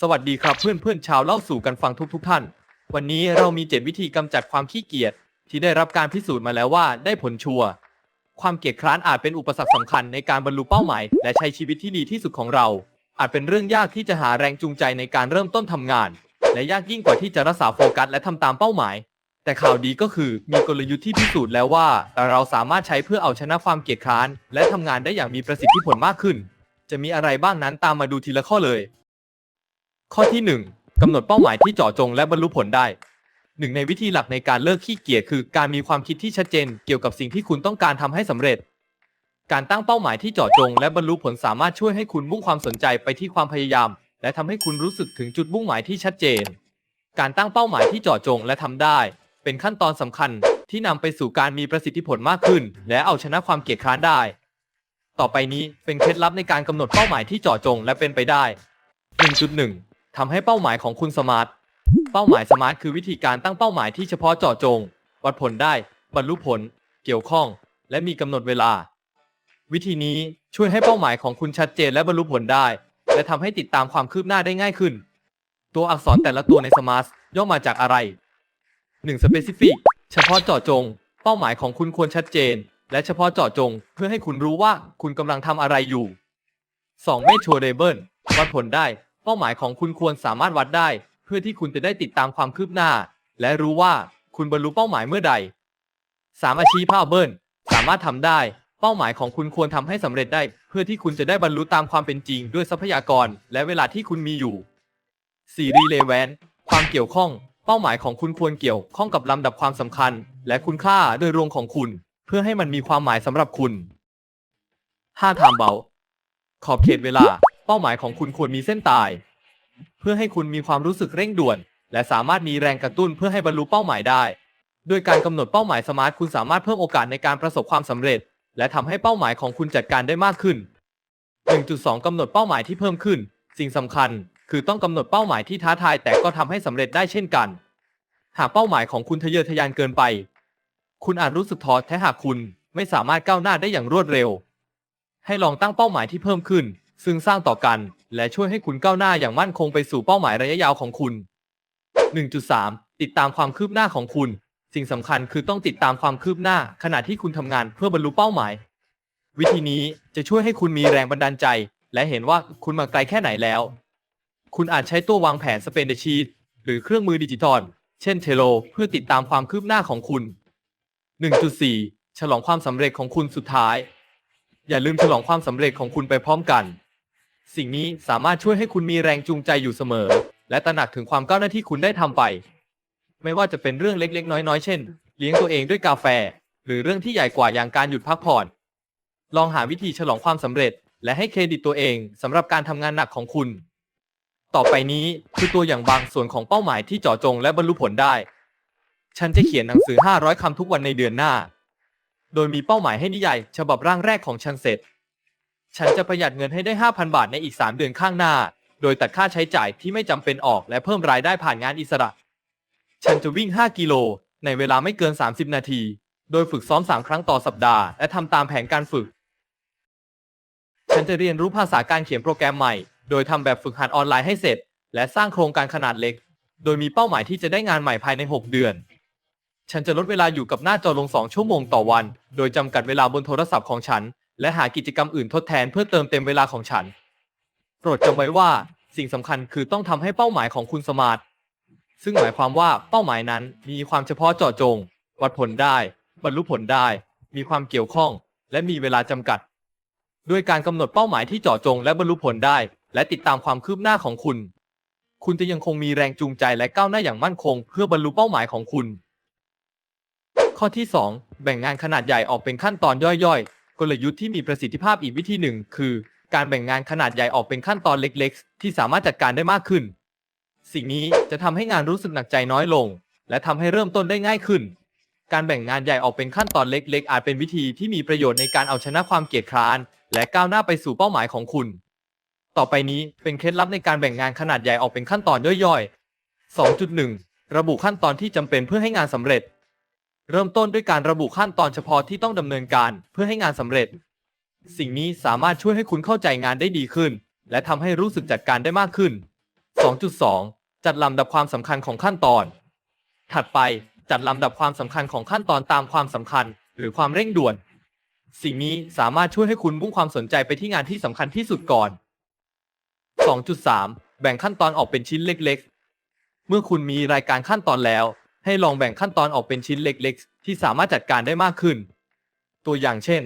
สวัสดีครับเพื่อนเพื่อนๆชาวเล่าสู่กันฟังทุกทท่าน วันนี้เรามี 7 วิธีกำจัดความขี้เกียจที่ได้รับการพิสูจน์มาแล้วว่าได้ผลชัวร์ความเกียจคร้านอาจเป็นอุปสรรคสำคัญในการบรรลุเป้าหมาย และใช้ชีวิตที่ดีที่สุดของเรา อาจเป็นเรื่องยากที่จะหาแรงจูงใจในการเริ่มต้นทำงาน และยากยิ่งกว่าที่จะรักษาโฟกัสและทำตามเป้าหมาย แต่ข่าวดีก็คือมีกลยุทธ์ที่พิสูจน์แล้วว่าเราสามารถใช้เพื่อเอาชนะความเกียจคร้าน และทำงานได้อย่างมีประสิทธิผลมากขึ้น จะมีอะไรบ้างนั้นตามมาดูทีละข้อเลย ข้อที่ 1กำหนดเป้าหมายที่เจาะจงและบรรลุผลได้หนึ่งในวิธีหลักในการเลิกขี้เกียจคือการมีความคิดที่ชัดเจน เกี่ยวกับสิ่งที่คุณต้องการทำให้สำเร็จ การตั้งเป้าหมายที่เจาะจง และบรรลุผลสามารถช่วยให้คุณมุ่งความสนใจไปที่ความพยายาม และทำให้คุณรู้สึกถึงจุดมุ่งหมายที่ชัดเจน การตั้งเป้าหมายที่เจาะจงและทำได้ เป็นขั้นตอนสำคัญ ที่นำไปสู่การมีประสิทธิผลมากขึ้น และเอาชนะความเกียจคร้านได้ ต่อไปนี้เป็นเคล็ดลับในการกำหนดเป้าหมายที่เจาะจง และเป็นไปได้ 1.1 ทำให้เป้าหมายของคุณสมาร์ท เป้าหมายสมาร์ทคือวิธีการตั้งเป้าหมายที่เฉพาะเจาะจง วัดผลได้ บรรลุผล เกี่ยวข้อง และมีกำหนดเวลา วิธีนี้ช่วยให้เป้าหมายของคุณชัดเจนและบรรลุผลได้ และทำให้ติดตามความคืบหน้าได้ง่ายขึ้น ตัวอักษรแต่ละตัวในสมาร์ทย่อมาจากอะไร 1. Specific เฉพาะเจาะจง เป้าหมายของคุณควรชัดเจน และเฉพาะเจาะจง เพื่อให้คุณรู้ว่าคุณกำลังทำอะไรอยู่ 2. Measurable วัดผลได้ เป้าหมายของคุณควรสามารถวัดได้ เพื่อที่คุณจะได้ติดตามความคืบหน้า และรู้ว่าคุณบรรลุเป้าหมายเมื่อใด 3. Achievable สามารถทำได้ เป้าหมายของคุณควรทำให้สำเร็จได้ เพื่อที่คุณจะได้บรรลุตามความเป็นจริง ด้วยทรัพยากร และเวลาที่คุณมีอยู่ 4. Relevant ความเกี่ยวข้อง เป้าหมายของคุณควรเกี่ยวข้องกับลำดับความสำคัญ และคุณค่าโดยรวมของคุณ เพื่อให้มันมีความหมายสำหรับคุณ 5. Time bound ขอบเขตเวลา เป้าหมายของคุณควรมีเส้นตาย เพื่อให้คุณมีความรู้สึกเร่งด่วน และสามารถมีแรงกระตุ้นเพื่อให้บรรลุเป้าหมายได้ ด้วยการกำหนดเป้าหมายสมาร์ทคุณสามารถเพิ่มโอกาสในการประสบความสำเร็จ และทำให้เป้าหมายของคุณจัดการได้มากขึ้น 1.2 กำหนดเป้าหมายที่เพิ่มขึ้น สิ่งสำคัญ คือต้องกำหนดเป้าหมายที่ท้าทายแต่ก็ทำให้สำเร็จได้เช่นกัน หากเป้าหมายของคุณทะเยอทะยานเกินไป คุณอาจรู้สึกท้อแท้หากคุณไม่สามารถก้าวหน้าได้อย่างรวดเร็ว ให้ลองตั้งเป้าหมายที่เพิ่มขึ้น ซึ่งสร้างต่อกัน และช่วยให้คุณก้าวหน้าอย่างมั่นคงไปสู่เป้าหมายระยะยาวของคุณ 1.3 ติดตามความคืบหน้าของคุณ สิ่งสำคัญคือต้องติดตามความคืบหน้า ขณะที่คุณทำงานเพื่อบรรลุเป้าหมาย วิธีนี้จะช่วยให้คุณมีแรงบันดาลใจ และเห็นว่าคุณมาไกลแค่ไหนแล้ว คุณอาจใช้ตัววางแผนสเปนเดชีตหรือเครื่องมือดิจิทัลเช่นเทโล เพื่อติดตามความคืบหน้าของคุณ 1.4 ฉลองความสำเร็จของคุณสุดท้าย อย่าลืมฉลองความสำเร็จของคุณไปพร้อมกัน สิ่งนี้สามารถช่วยให้คุณมีแรงจูงใจอยู่เสมอ และตระหนักถึงความก้าวหน้าที่คุณได้ทำไป ไม่ว่าจะเป็นเรื่องเล็กๆ น้อยๆ เช่น เลี้ยงตัวเองด้วยกาแฟ หรือเรื่องที่ใหญ่กว่าอย่างการหยุดพักผ่อน ลองหาวิธีฉลองความสำเร็จ และให้เครดิตตัวเองสำหรับการทำงานหนักของคุณ ต่อไปนี้คือตัวอย่างบางส่วนของเป้าหมายที่เจาะจงและบรรลุผลได้ ฉันจะเขียนหนังสือ 500คำทุกวันในเดือนหน้า โดยมีเป้าหมายให้นิยายฉบับร่างแรกของฉันเสร็จ ฉันจะประหยัดเงินให้ได้ 5,000 บาทในอีก 3 เดือนข้างหน้า โดยตัดค่าใช้จ่ายที่ไม่จำเป็นออกและเพิ่มรายได้ผ่านงานอิสระ ฉันจะวิ่ง 5 กิโล ในเวลาไม่เกิน 30 นาที โดยฝึกซ้อม 3 ครั้งต่อสัปดาห์ และทำตามแผนการฝึก ฉันจะเรียนรู้ภาษาการเขียนโปรแกรมใหม่ โดยทำแบบฝึกหัดออนไลน์ให้เสร็จ และสร้างโครงการขนาดเล็ก โดยมีเป้าหมายที่จะได้งานใหม่ภายใน 6 เดือน ฉันจะลดเวลาอยู่กับหน้าจอลง 2 ชั่วโมงต่อวัน โดยจำกัดเวลาบนโทรศัพท์ของฉัน และหากิจกรรมอื่นทดแทนเพื่อเติมเต็มเวลาของฉัน โปรดจำไว้ว่าสิ่งสำคัญคือต้องทำให้เป้าหมายของคุณสมาร์ทซึ่งหมายความว่าเป้าหมายนั้นมีความเฉพาะเจาะจง วัดผลได้ บรรลุผลได้ มีความเกี่ยวข้อง และมีเวลาจำกัด ด้วยการกำหนดเป้าหมายที่เจาะจง และบรรลุผลได้ และติดตามความคืบหน้าของคุณ คุณจะยังคงมีแรงจูงใจและก้าวหน้าอย่างมั่นคง เพื่อบรรลุเป้าหมายของคุณ ข้อที่ 2 แบ่งงานขนาดใหญ่ออกเป็นขั้นตอนย่อยๆ กลยุทธ์ที่มีประสิทธิภาพอีกวิธีหนึ่ง คือ การแบ่งงานขนาดใหญ่ออกเป็นขั้นตอนเล็กๆ ที่สามารถจัดการได้มากขึ้น สิ่งนี้จะทำให้งานรู้สึกหนักใจน้อยลง และทำให้เริ่มต้นได้ง่ายขึ้น การแบ่งงานใหญ่ออกเป็นขั้นตอนเล็กๆ อาจเป็นวิธีที่มีประโยชน์ในการเอาชนะความเกียจคร้าน และก้าวหน้าไปสู่เป้าหมายของคุณ ต่อไปนี้เป็นเคล็ดลับในการแบ่งงานขนาดใหญ่ออกเป็นขั้นตอนย่อยๆ 2.1 ระบุขั้นตอนที่จำเป็นเพื่อให้งานสำเร็จ เริ่มต้นด้วยการระบุขั้นตอนเฉพาะที่ต้องดำเนินการเพื่อให้งานสำเร็จ สิ่งนี้สามารถช่วยให้คุณเข้าใจงานได้ดีขึ้น และทำให้รู้สึกจัดการได้มากขึ้น 2.2 จัดลำดับความสำคัญของขั้นตอน ถัดไปจัดลำดับความสำคัญของขั้นตอนตามความสำคัญ หรือความเร่งด่วน สิ่งนี้สามารถช่วยให้คุณมุ่งความสนใจไปที่งานที่สำคัญที่สุดก่อน 2.3 แบ่งขั้นตอนออกเป็นชิ้นเล็ก ๆ เมื่อคุณมีรายการขั้นตอนแล้ว ให้ลองแบ่งขั้นตอนออกเป็นชิ้นเล็กๆ ที่สามารถจัดการได้มากขึ้น ตัวอย่างเช่น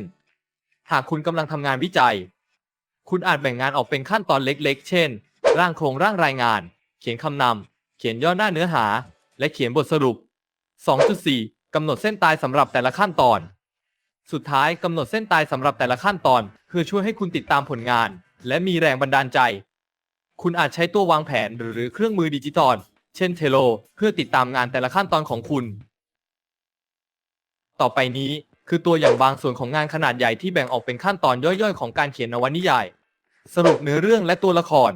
หากคุณกำลังทำงานวิจัย คุณอาจแบ่งงานออกเป็นขั้นตอนเล็กๆ เช่น ร่างโครงร่างรายงาน เขียนคำนำเขียนย่อหน้าเนื้อหา และเขียนบทสรุป 2.4 กำหนดเส้นตายสำหรับแต่ละขั้นตอน สุดท้ายกำหนดเส้นตายสำหรับแต่ละขั้นตอน เพื่อช่วยให้คุณติดตามผลงาน และมีแรงบันดาลใจ คุณอาจใช้ตัววางแผนหรือเครื่องมือดิจิตอล เช่นเทโล เพื่อติดตามงานแต่ละขั้นตอนของคุณ ต่อไปนี้คือตัวอย่างบางส่วนของงานขนาดใหญ่ที่แบ่งออกเป็นขั้นตอนย่อยๆ ของการเขียนนวนิยาย สรุปเนื้อเรื่องและตัวละคร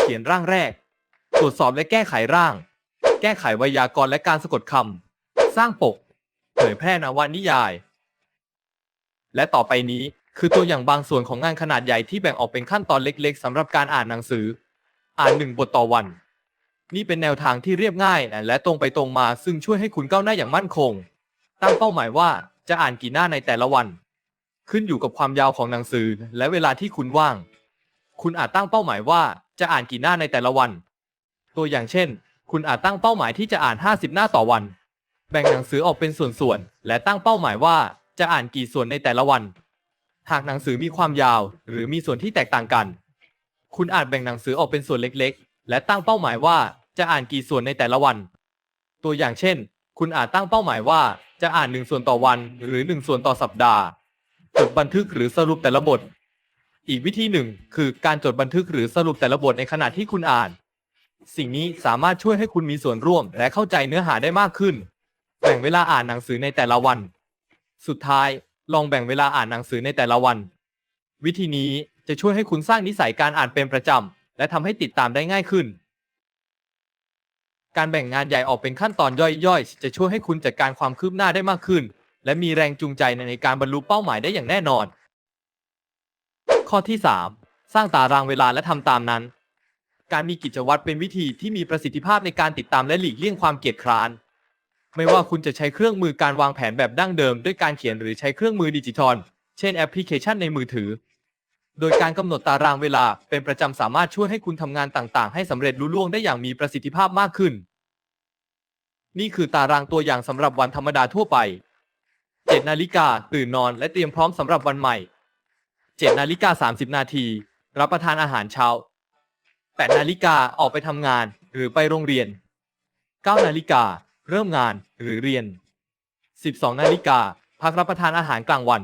เขียนร่างแรก ตรวจสอบและแก้ไขร่าง แก้ไขไวยากรณ์และการสะกดคำ สร้างปก เผยแพร่นวนิยาย และต่อไปนี้คือตัวอย่างบางส่วนของงานขนาดใหญ่ที่แบ่งออกเป็นขั้นตอนเล็ก ๆสำหรับการอ่านหนังสือ อ่านหนึ่งบทต่อวัน นี่เป็นแนวทางที่เรียบง่ายและตรงไปตรงมาซึ่งช่วยให้คุณก้าวหน้าอย่างมั่นคง ตั้งเป้าหมายว่าจะอ่านกี่หน้าในแต่ละวัน ขึ้นอยู่กับความยาวของหนังสือและเวลาที่คุณว่าง คุณอาจตั้งเป้าหมายว่าจะอ่านกี่หน้าในแต่ละวัน ตัวอย่างเช่น คุณอาจตั้งเป้าหมายที่จะอ่าน 50 หน้าต่อวัน แบ่งหนังสือออกเป็นส่วนๆและตั้งเป้าหมายว่าจะอ่านกี่ส่วนในแต่ละวัน หากหนังสือมีความยาว หรือมีส่วนที่แตกต่างกัน คุณอาจแบ่งหนังสือออกเป็นส่วนเล็กๆ และตั้งเป้าหมายว่าจะอ่านกี่ส่วนในแต่ละวัน ตัวอย่างเช่น คุณอาจตั้งเป้าหมายว่าจะอ่านหนึ่งส่วนต่อวันหรือหนึ่งส่วนต่อสัปดาห์ จดบันทึกหรือสรุปแต่ละบท อีกวิธีหนึ่งคือการจดบันทึกหรือสรุปแต่ละบทในขณะที่คุณอ่าน สิ่งนี้สามารถช่วยให้คุณมีส่วนร่วม และเข้าใจเนื้อหาได้มากขึ้น แบ่งเวลาอ่านหนังสือในแต่ละวัน สุดท้ายลองแบ่งเวลาอ่านหนังสือในแต่ละวัน วิธีนี้จะช่วยให้คุณสร้างนิสัยการอ่านเป็นประจำ และทำให้ติดตามได้ง่ายขึ้น การแบ่งงานใหญ่ออกเป็นขั้นตอนย่อยๆ จะช่วยให้คุณจัดการความคืบหน้าได้มากขึ้น และมีแรงจูงใจในการบรรลุเป้าหมายได้อย่างแน่นอน ข้อที่ 3 สร้างตารางเวลาและทำตามนั้น การมีกิจวัตรเป็นวิธีที่มีประสิทธิภาพในการติดตามและหลีกเลี่ยงความเกียจคร้านไม่ว่าคุณจะใช้เครื่องมือการวางแผนแบบดั้งเดิม ด้วยการเขียนหรือใช้เครื่องมือดิจิทัล เช่นแอปพลิเคชันในมือถือ โดยการกำหนดตารางเวลาเป็นประจำสามารถช่วยให้คุณทำงานต่างๆ ให้สำเร็จลุล่วงได้อย่างมีประสิทธิภาพมากขึ้น นี่คือตารางตัวอย่างสำหรับวันธรรมดาทั่วไป 7 นาฬิกาตื่นนอนและเตรียมพร้อมสำหรับวันใหม่ 7 นาฬิกา 30 นาที รับประทานอาหารเช้า 8 นาฬิกาออกไปทำงานหรือไปโรงเรียน 9 นาฬิกาเริ่มงานหรือเรียน 12 นาฬิกาพักรับประทานอาหารกลางวัน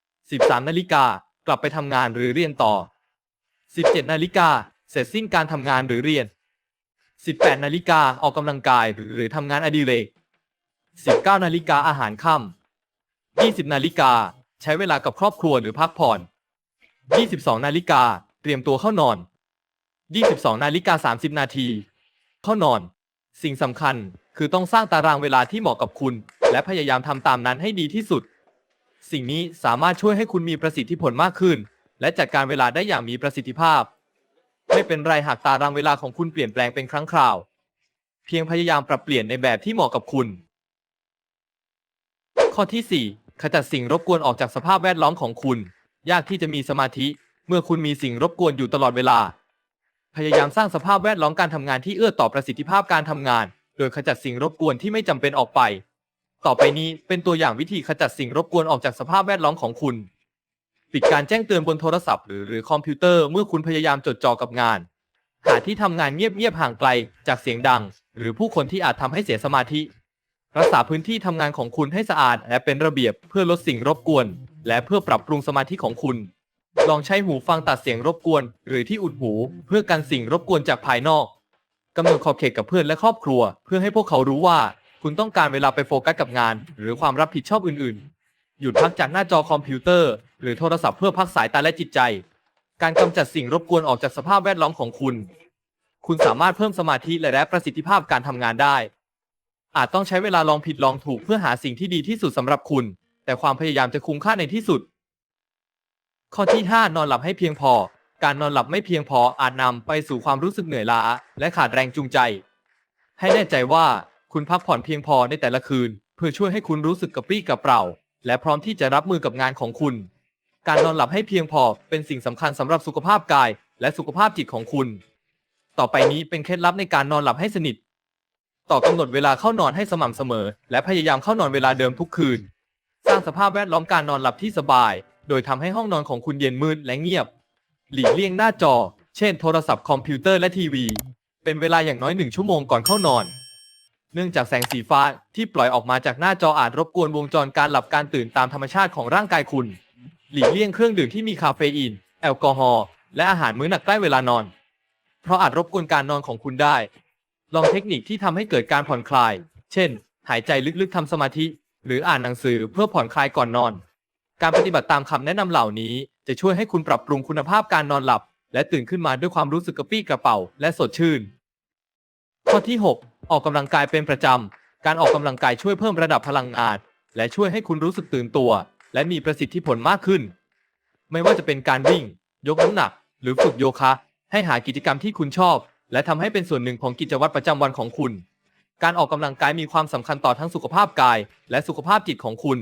13 นาฬิกา กลับไปทำงานหรือเรียนต่อ 17 นาฬิกาเสร็จสิ้นการทำงานหรือเรียน 18 นาฬิกาออกกำลังกายหรือทำงานอดิเรก 19 นาฬิกาอาหารค่ำ 20 นาฬิกาใช้เวลากับครอบครัวหรือพักผ่อน 22 นาฬิกาเตรียมตัวเข้านอน 22 นาฬิกา 30 นาทีเข้านอน สิ่งสำคัญคือต้องสร้างตารางเวลาที่เหมาะกับคุณ และพยายามทำตามนั้นให้ดีที่สุด สิ่งนี้สามารถช่วยให้คุณมีประสิทธิผลมากขึ้น และจัดการเวลาได้อย่างมีประสิทธิภาพ ไม่เป็นไรหากตารางเวลาของคุณเปลี่ยนแปลงเป็นครั้งคราว เพียงพยายามปรับเปลี่ยนในแบบที่เหมาะกับคุณ ข้อที่ 4 ขจัดสิ่งรบกวนออกจากสภาพแวดล้อมของคุณ ยากที่จะมีสมาธิ เมื่อคุณมีสิ่งรบกวนอยู่ตลอดเวลา พยายามสร้างสภาพแวดล้อมการทำงานที่เอื้อต่อประสิทธิภาพการทำงาน โดยขจัดสิ่งรบกวนที่ไม่จำเป็นออกไป ต่อไปนี้เป็นตัวอย่างวิธีขจัดสิ่งรบกวนออกจากสภาพแวดล้อมของคุณ ปิดการแจ้งเตือนบนโทรศัพท์หรือหรือคอมพิวเตอร์เมื่อคุณพยายามจดจ่อกับงาน หาที่ทำงานเงียบๆห่างไกลจากเสียงดัง หรือผู้คนที่อาจทำให้เสียสมาธิ รักษาพื้นที่ทำงานของคุณให้สะอาดและเป็นระเบียบเพื่อลดสิ่งรบกวน และเพื่อปรับปรุงสมาธิของคุณ ลองใช้หูฟังตัดเสียงรบกวน หรือที่อุดหู เพื่อกันสิ่งรบกวนจากภายนอกกำหนดขอบเขตกับเพื่อนและครอบครัว เพื่อให้พวกเขารู้ว่า คุณต้องการเวลาไปโฟกัสกับงาน หรือความรับผิดชอบอื่นๆ หยุดพักจากหน้าจอคอมพิวเตอร์ หรือโทรศัพท์เพื่อพักสายตาและจิตใจ การกำจัดสิ่งรบกวนออกจากสภาพแวดล้อมของคุณ คุณสามารถเพิ่มสมาธิและประสิทธิภาพการทำงานได้ อาจต้องใช้เวลาลองผิดลองถูกเพื่อหาสิ่งที่ดีที่สุดสำหรับคุณ แต่ความพยายามจะคุ้มค่าในที่สุด ข้อที่ 5 นอนหลับให้เพียงพอ การนอนหลับไม่เพียงพออาจนำไปสู่ความรู้สึกเหนื่อยล้าและขาดแรงจูงใจ ให้แน่ใจว่า คุณพักผ่อนเพียงพอในแต่ละคืน เพื่อช่วยให้คุณรู้สึกกระปรี้กระเปร่า และพร้อมที่จะรับมือกับงานของคุณ การนอนหลับให้เพียงพอเป็นสิ่งสำคัญสำหรับสุขภาพกาย และสุขภาพจิตของคุณ ต่อไปนี้เป็นเคล็ดลับในการนอนหลับให้สนิท ต่อกำหนดเวลาเข้านอนให้สม่ำเสมอ และพยายามเข้านอนเวลาเดิมทุกคืน สร้างสภาพแวดล้อมการนอนหลับที่สบาย โดยทำให้ห้องนอนของคุณเย็นมืดและเงียบ หลีกเลี่ยงหน้าจอ เช่น โทรศัพท์คอมพิวเตอร์และทีวี เป็นเวลาอย่างน้อยหนึ่งชั่วโมงก่อนเข้านอน เนื่องจากแสงสีฟ้าที่ปล่อยออกมาจากหน้าจออาจรบกวนวงจรการหลับการตื่นตามธรรมชาติของร่างกายคุณ หลีกเลี่ยงเครื่องดื่มที่มีคาเฟอีน แอลกอฮอล์และอาหารมื้อหนักใกล้เวลานอน เพราะอาจรบกวนการนอนของคุณได้ ลองเทคนิคที่ทำให้เกิดการผ่อนคลาย เช่น หายใจลึกๆทำสมาธิ หรืออ่านหนังสือเพื่อผ่อนคลายก่อนนอน การปฏิบัติตามคำแนะนำเหล่านี้จะช่วยให้คุณปรับปรุงคุณภาพการนอนหลับ และตื่นขึ้นมาด้วยความรู้สึกกระปรี้กระเป๋าและสดชื่น ข้อที่ 6 ออกกำลังกายเป็นประจำ การออกกำลังกายช่วยเพิ่มระดับพลังงาน และช่วยให้คุณรู้สึกตื่นตัว และมีประสิทธิผลมากขึ้น ไม่ว่าจะเป็นการวิ่ง ยกน้ำหนัก หรือฝึกโยคะ ให้หากิจกรรมที่คุณชอบ และทำให้เป็นส่วนหนึ่งของกิจวัตรประจำวันของคุณ การออกกำลังกายมีความสำคัญต่อทั้งสุขภาพกาย และสุขภาพจิตของคุณ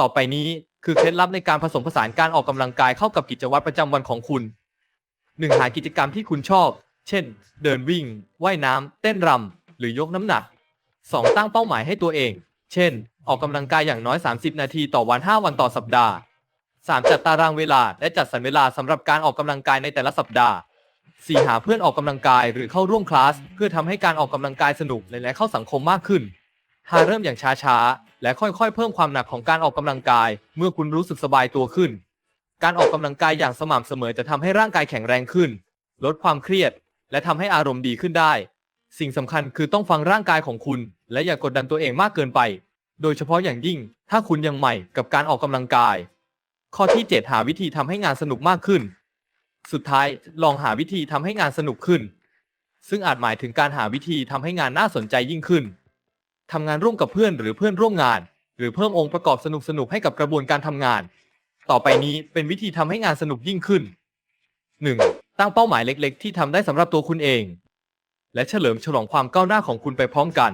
ต่อไปนี้คือเคล็ดลับในการผสมผสานการออกกำลังกายเข้ากับกิจวัตรประจำวันของคุณ 1. หากิจกรรมที่คุณชอบ เช่น เดินวิ่ง ว่ายน้ำ เต้นรำ หรือยกน้ำหนัก 2. ตั้งเป้าหมายให้ตัวเอง เช่น ออกกำลังกายอย่างน้อย 30 นาทีต่อวัน 5 วันต่อสัปดาห์ 3. จัดตารางเวลา และจัดสรรเวลาสำหรับการออกกำลังกายในแต่ละสัปดาห์ 4. หาเพื่อนออกกำลังกายหรือเข้าร่วมคลาส เพื่อทำให้การออกกำลังกายสนุกและเข้าสังคมมากขึ้น 5. เริ่มอย่างช้าๆ และค่อยๆ เพิ่มความหนักของการออกกำลังกาย เมื่อคุณรู้สึกสบายตัวขึ้น การออกกำลังกายอย่างสม่ำเสมอจะทำให้ร่างกายแข็งแรงขึ้น ลดความเครียด และทำให้อารมณ์ดีขึ้นได้ สิ่งสำคัญคือต้องฟังร่างกายของคุณ และอย่ากกดดันตัวเองมากเกินไป โดยเฉพาะอย่างยิ่ง ถ้าคุณยังใหม่กับการออกกำลังกาย ข้อที่ 7 หาวิธีทำให้งานสนุกมากขึ้น สุดท้ายลองหาวิธีทำให้งานสนุกขึ้น ซึ่งอาจหมายถึงการหาวิธีทำให้งานน่าสนใจยิ่งขึ้นทำงานร่วมกับเพื่อนหรือเพื่อนร่วมงาน หรือเพิ่มองค์ประกอบสนุกๆให้กับกระบวนการทำงาน ต่อไปนี้เป็นวิธีทำให้งานสนุกยิ่งขึ้น 1. ตั้งเป้าหมายเล็ก ๆ ที่ทำได้สำหรับตัวคุณเอง และเฉลิมฉลองความก้าวหน้าของคุณไปพร้อมกัน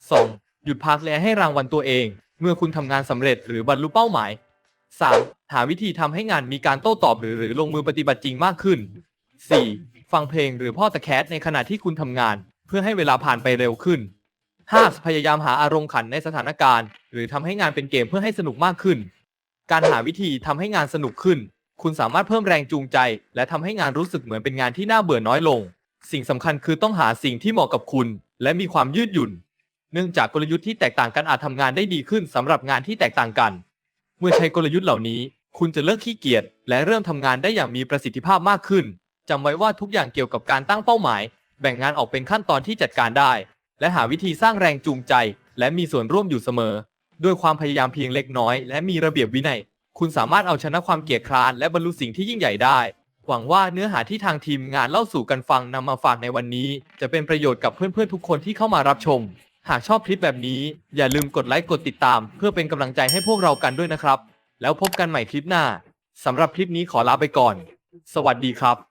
2. หยุดพักและให้รางวัลตัวเอง เมื่อคุณทำงานสำเร็จหรือบรรลุเป้าหมาย 3. หาวิธีทำให้งานมีการโต้ตอบหรือหรือลงมือปฏิบัติจริงมากขึ้น 4. ฟังเพลงหรือพ่อตะแคสในขณะที่คุณทำงาน เพื่อให้เวลาผ่านไปเร็วขึ้น 5. พยายามหาอารมณ์ขันในสถานการณ์ หรือทำให้งานเป็นเกมเพื่อให้สนุกมากขึ้น การหาวิธีทำให้งานสนุกขึ้น คุณสามารถเพิ่มแรงจูงใจ และทำให้งานรู้สึกเหมือนเป็นงานที่น่าเบื่อน้อยลง สิ่งสำคัญคือต้องหาสิ่งที่เหมาะกับคุณ และมีความยืดหยุ่น เนื่องจากกลยุทธ์ที่แตกต่างกันอาจทำงานได้ดีขึ้นสำหรับงานที่แตกต่างกัน เมื่อใช้กลยุทธ์เหล่านี้ คุณจะเลิกขี้เกียจและเริ่มทำงานได้อย่างมีประสิทธิภาพมากขึ้นจำไว้ว่าทุกอย่างเกี่ยวกับการตั้งเป้าหมาย แบ่งงานออกเป็นขั้นตอนที่จัดการได้ และหาวิธีสร้างแรงจูงใจ และมีส่วนร่วมอยู่เสมอ ด้วยความพยายามเพียงเล็กน้อย และมีระเบียบวินัย คุณสามารถเอาชนะความเกียจคร้านและบรรลุสิ่งที่ยิ่งใหญ่ได้ หวังว่าเนื้อหาที่ทางทีมงานเล่าสู่กันฟังนำมาฝากในวันนี้ จะเป็นประโยชน์กับเพื่อนๆทุกคนที่เข้ามารับชม หากชอบคลิปแบบนี้ อย่าลืมกดไลค์กดติดตาม เพื่อเป็นกำลังใจให้พวกเรากันด้วยนะครับ แล้วพบกันใหม่คลิปหน้าสำหรับคลิปนี้ขอลาไปก่อน สวัสดีครับ